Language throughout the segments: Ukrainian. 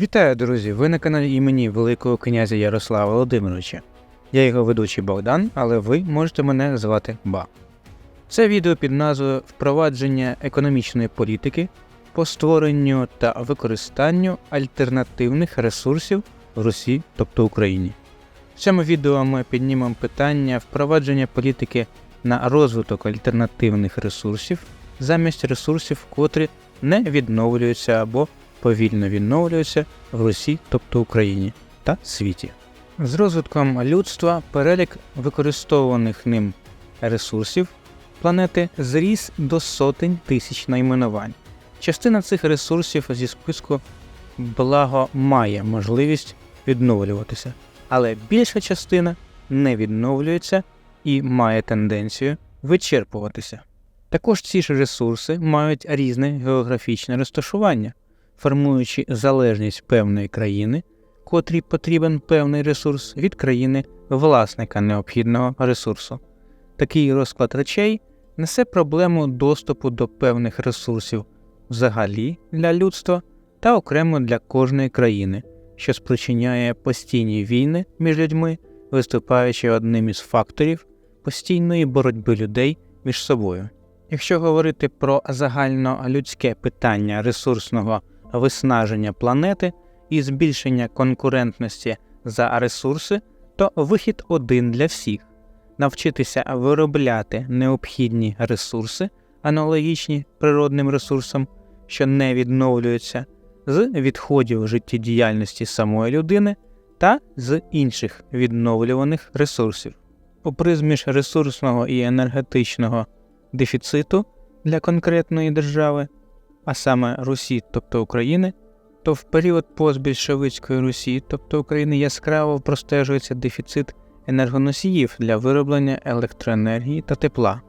Вітаю, друзі! Ви на каналі імені Великого князя Ярослава Володимировича. Я його ведучий Богдан, але ви можете мене звати Ба. Це відео під назвою Впровадження економічної політики по створенню та використанню альтернативних ресурсів в Русі, тобто Україні. В цьому відео ми піднімемо питання впровадження політики на розвиток альтернативних ресурсів замість ресурсів, котрі не відновлюються або повільно відновлюються в Русі, тобто Україні та світі. З розвитком людства перелік використовуваних ним ресурсів планети зріс до сотень тисяч найменувань. Частина цих ресурсів зі списку благо має можливість відновлюватися, але більша частина не відновлюється і має тенденцію вичерпуватися. Також ці ж ресурси мають різне географічне розташування формуючи залежність певної країни, котрій потрібен певний ресурс від країни власника необхідного ресурсу. Такий розклад речей несе проблему доступу до певних ресурсів взагалі для людства та окремо для кожної країни, що спричиняє постійні війни між людьми, виступаючи одним із факторів постійної боротьби людей між собою. Якщо говорити про загальнолюдське питання ресурсного виснаження планети і збільшення конкурентності за ресурси, то вихід один для всіх навчитися виробляти необхідні ресурси, аналогічні природним ресурсам, що не відновлюються, з відходів життєдіяльності самої людини та з інших відновлюваних ресурсів. У призмі ж ресурсного і енергетичного дефіциту для конкретної держави а саме Русі, тобто України, то в період постбільшовицької Русі, тобто України, яскраво простежується дефіцит енергоносіїв для вироблення електроенергії та тепла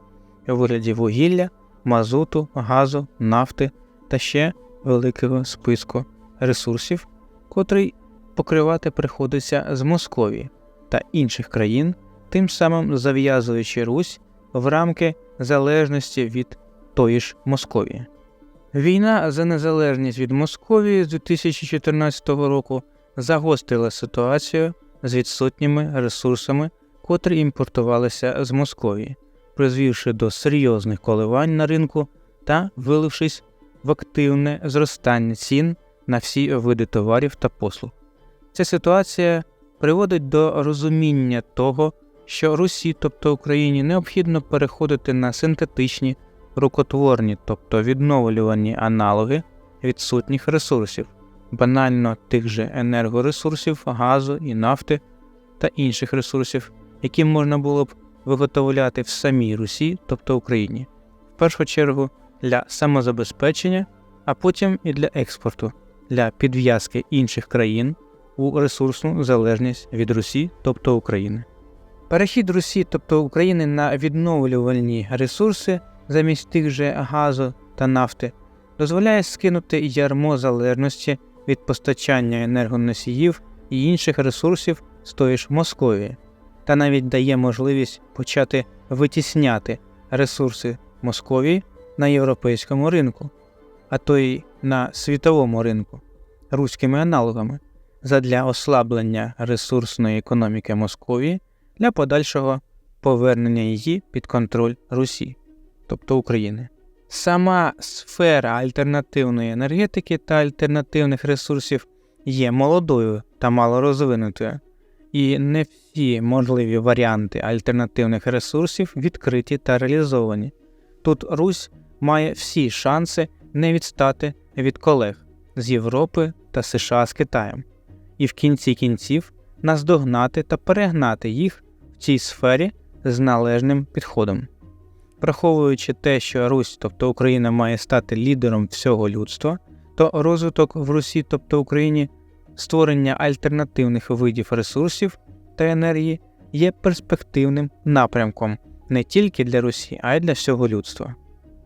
у вигляді вугілля, мазуту, газу, нафти та ще великого списку ресурсів, котрий покривати приходиться з Московії та інших країн, тим самим зав'язуючи Русь в рамки залежності від тої ж Московії. Війна за незалежність від Московії з 2014 року загострила ситуацію з відсутніми ресурсами, котрі імпортувалися з Московії, призвівши до серйозних коливань на ринку та вилившись в активне зростання цін на всі види товарів та послуг. Ця ситуація приводить до розуміння того, що Русі, тобто Україні, необхідно переходити на синтетичні рукотворні, тобто відновлювані аналоги відсутніх ресурсів, банально тих же енергоресурсів, газу і нафти та інших ресурсів, які можна було б виготовляти в самій Русі, тобто Україні, в першу чергу для самозабезпечення, а потім і для експорту, для підв'язки інших країн у ресурсну залежність від Русі, тобто України. Перехід Русі, тобто України на відновлювальні ресурси замість тих же газу та нафти, дозволяє скинути ярмо залежності від постачання енергоносіїв і інших ресурсів з тої ж Московії, та навіть дає можливість почати витісняти ресурси Московії на європейському ринку, а то й на світовому ринку руськими аналогами задля ослаблення ресурсної економіки Московії для подальшого повернення її під контроль Русі тобто України. Сама сфера альтернативної енергетики та альтернативних ресурсів є молодою та малорозвинутою, і не всі можливі варіанти альтернативних ресурсів відкриті та реалізовані. Тут Русь має всі шанси не відстати від колег з Європи та США з Китаєм, і в кінці кінців наздогнати та перегнати їх в цій сфері з належним підходом. Враховуючи те, що Русь, тобто Україна, має стати лідером всього людства, то розвиток в Русі, тобто Україні, створення альтернативних видів ресурсів та енергії є перспективним напрямком не тільки для Русі, а й для всього людства.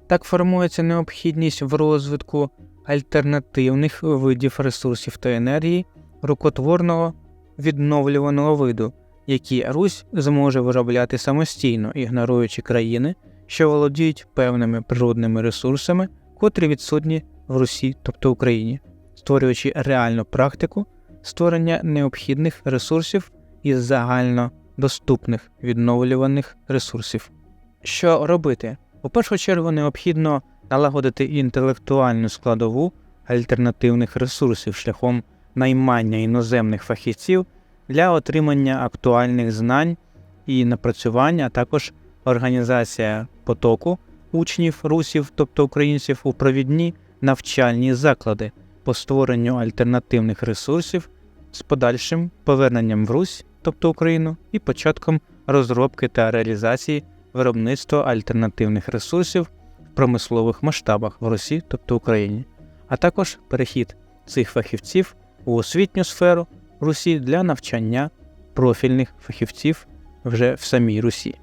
Так формується необхідність в розвитку альтернативних видів ресурсів та енергії рукотворного відновлюваного виду, які Русь зможе виробляти самостійно, ігноруючи країни що володіють певними природними ресурсами, котрі відсутні в Русі, тобто Україні. Створюючи реальну практику створення необхідних ресурсів із загально доступних відновлюваних ресурсів. Що робити? У першу чергу необхідно налагодити інтелектуальну складову альтернативних ресурсів шляхом наймання іноземних фахівців для отримання актуальних знань і напрацювань, а також організація потоку учнів русів, тобто українців, у провідні навчальні заклади по створенню альтернативних ресурсів з подальшим поверненням в Русь, тобто Україну, і початком розробки та реалізації виробництва альтернативних ресурсів в промислових масштабах в Русі, тобто Україні, а також перехід цих фахівців у освітню сферу Русі для навчання профільних фахівців вже в самій Русі.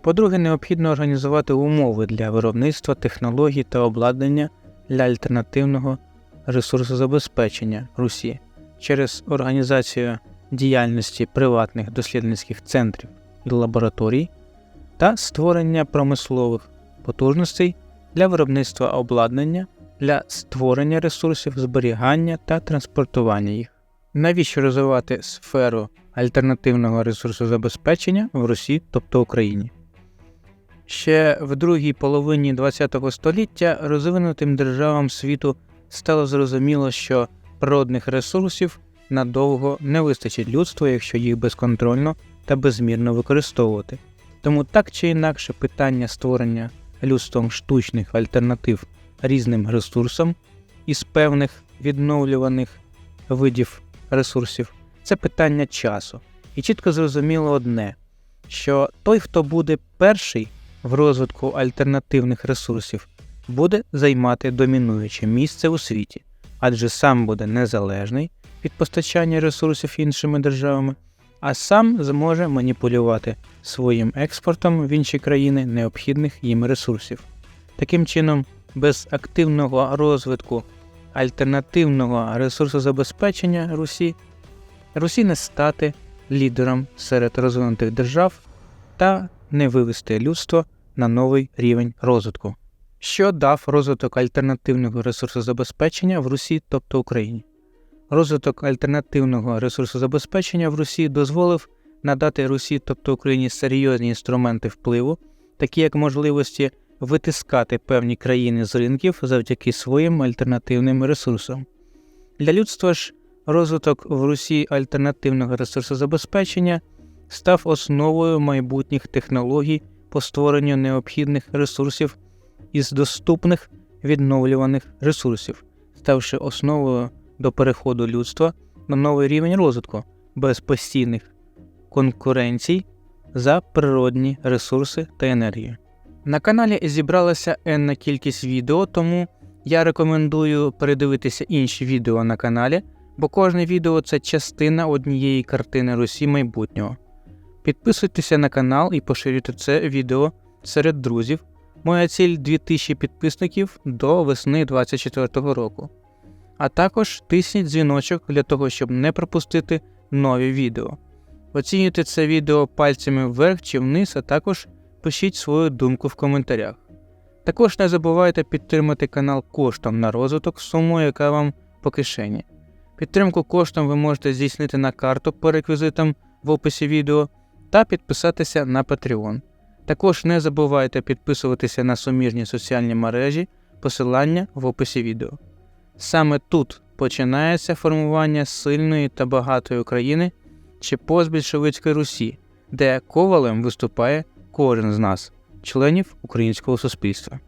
По-друге, необхідно організувати умови для виробництва технологій та обладнання для альтернативного ресурсозабезпечення Русі через організацію діяльності приватних дослідницьких центрів і лабораторій та створення промислових потужностей для виробництва обладнання для створення ресурсів зберігання та транспортування їх. Навіщо розвивати сферу альтернативного ресурсозабезпечення в Русі, тобто Україні? Ще в другій половині ХХ століття розвинутим державам світу стало зрозуміло, що природних ресурсів надовго не вистачить людству, якщо їх безконтрольно та безмірно використовувати. Тому так чи інакше питання створення людством штучних альтернатив різним ресурсам із певних відновлюваних видів ресурсів це питання часу. І чітко зрозуміло одне, що той, хто буде перший в розвитку альтернативних ресурсів, буде займати домінуюче місце у світі, адже сам буде незалежний від постачання ресурсів іншими державами, а сам зможе маніпулювати своїм експортом в інші країни необхідних їм ресурсів. Таким чином, без активного розвитку альтернативного ресурсозабезпечення Русі, Русі не стати лідером серед розвинутих держав та не вивести людство на новий рівень розвитку, що дав розвиток альтернативного ресурсозабезпечення в Русі, тобто Україні. Розвиток альтернативного ресурсозабезпечення в Русі дозволив надати Русі, тобто Україні, серйозні інструменти впливу, такі як можливості витискати певні країни з ринків завдяки своїм альтернативним ресурсам. Для людства ж розвиток в Русі альтернативного ресурсозабезпечення став основою майбутніх технологій по створенню необхідних ресурсів із доступних відновлюваних ресурсів, ставши основою до переходу людства на новий рівень розвитку без постійних конкуренцій за природні ресурси та енергію. На каналі зібралася енна кількість відео, тому я рекомендую передивитися інші відео на каналі, бо кожне відео це частина однієї картини Русі майбутнього. Підписуйтеся на канал і поширюйте це відео серед друзів. Моя ціль 2000 підписників до весни 2024 року. А також тисніть дзвіночок для того, щоб не пропустити нові відео. Оцінюйте це відео пальцями вверх чи вниз, а також пишіть свою думку в коментарях. Також не забувайте підтримати канал коштом на розвиток сумою, яка вам по кишені. Підтримку коштом ви можете здійснити на карту по реквізитам в описі відео та підписатися на Patreon. Також не забувайте підписуватися на суміжні соціальні мережі, посилання в описі відео. Саме тут починається формування сильної та багатої України чи постбільшовицької Русі, де ковалем виступає кожен з нас, членів українського суспільства.